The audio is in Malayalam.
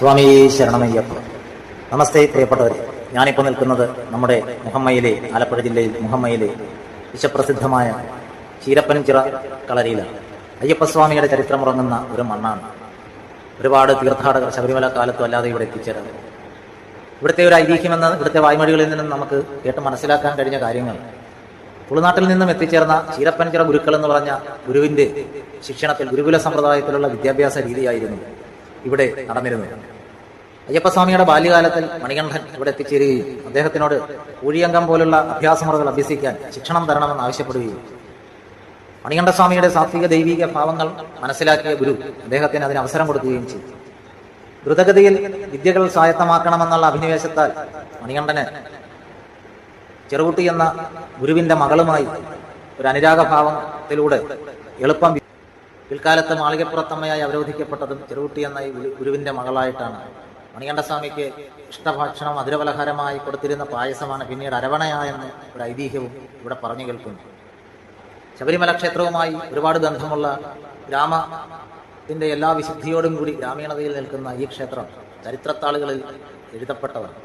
സ്വാമി ശരണമയ്യപ്പ. നമസ്തേ പ്രിയപ്പെട്ടവരെ. ഞാനിപ്പോൾ നിൽക്കുന്നത് നമ്മുടെ മുഹമ്മയിലെ ആലപ്പുഴ ജില്ലയിൽ മുഹമ്മയിലെ വിശ്വപ്രസിദ്ധമായ ചീരപ്പൻചിറ കളരിയിലാണ്. അയ്യപ്പസ്വാമിയുടെ ചരിത്രം ഉറങ്ങുന്ന ഒരു മണ്ണാണ്. ഒരുപാട് തീർത്ഥാടകർ ശബരിമല കാലത്തും അല്ലാതെ ഇവിടെ എത്തിച്ചേരുന്നത് ഇവിടുത്തെ ഒരു ഐതിഹ്യമെന്ന് ഇവിടുത്തെ വായ്മൊഴികളിൽ നിന്നും നമുക്ക് കേട്ട് മനസ്സിലാക്കാൻ കഴിഞ്ഞ കാര്യങ്ങൾ. തുളുനാട്ടിൽ നിന്നും എത്തിച്ചേർന്ന ചീരപ്പൻചിറ ഗുരുക്കൾ എന്ന് പറഞ്ഞ ഗുരുവിന്റെ ശിക്ഷണത്തിൽ ഗുരുകുല സമ്പ്രദായത്തിലുള്ള വിദ്യാഭ്യാസ രീതിയായിരുന്നു ഇവിടെ നടന്നിരുന്നു. അയ്യപ്പസ്വാമിയുടെ ബാല്യകാലത്തിൽ മണികണ്ഠൻ ഇവിടെ എത്തിച്ചേരുകയും അദ്ദേഹത്തിനോട് ഊഴിയംഗം പോലുള്ള അഭ്യാസമുറകൾ അഭ്യസിക്കാൻ ശിക്ഷണം തരണമെന്ന് ആവശ്യപ്പെടുകയും മണികണ്ഠസ്വാമിയുടെ സാത്വിക ദൈവിക ഭാവങ്ങൾ മനസ്സിലാക്കിയ ഗുരു അദ്ദേഹത്തിന് അതിന് അവസരം കൊടുക്കുകയും ചെയ്തു. ദ്രുതഗതിയിൽ വിദ്യകൾ സ്വായത്തമാക്കണമെന്നുള്ള അഭിനിവേശത്താൽ മണികണ്ഠന് ചെറുകുട്ടി എന്ന ഗുരുവിന്റെ മകളുമായി ഒരു അനുരാഗഭാവത്തിലൂടെ എളുപ്പം പിൽക്കാലത്ത് മാളികപ്പുറത്തമ്മയായി അവരോധിക്കപ്പെട്ടതും ചെറുകുട്ടി എന്ന ഗുരുവിന്റെ മകളായിട്ടാണ്. മണികണ്ഠസ്വാമിക്ക് ഇഷ്ടഭക്ഷണം മധുരപലഹാരമായി കൊടുത്തിരുന്ന പായസമാണ് പിന്നീട് അരവണയായെന്ന് ഒരു ഐതിഹ്യവും ഇവിടെ പറഞ്ഞു കേൾക്കുന്നു. ശബരിമല ക്ഷേത്രവുമായി ഒരുപാട് ബന്ധമുള്ള ഗ്രാമത്തിന്റെ എല്ലാ വിശുദ്ധിയോടും കൂടി ഗ്രാമീണതയിൽ നിൽക്കുന്ന ഈ ക്ഷേത്രം ചരിത്രത്താളുകളിൽ എഴുതപ്പെട്ടതാണ്.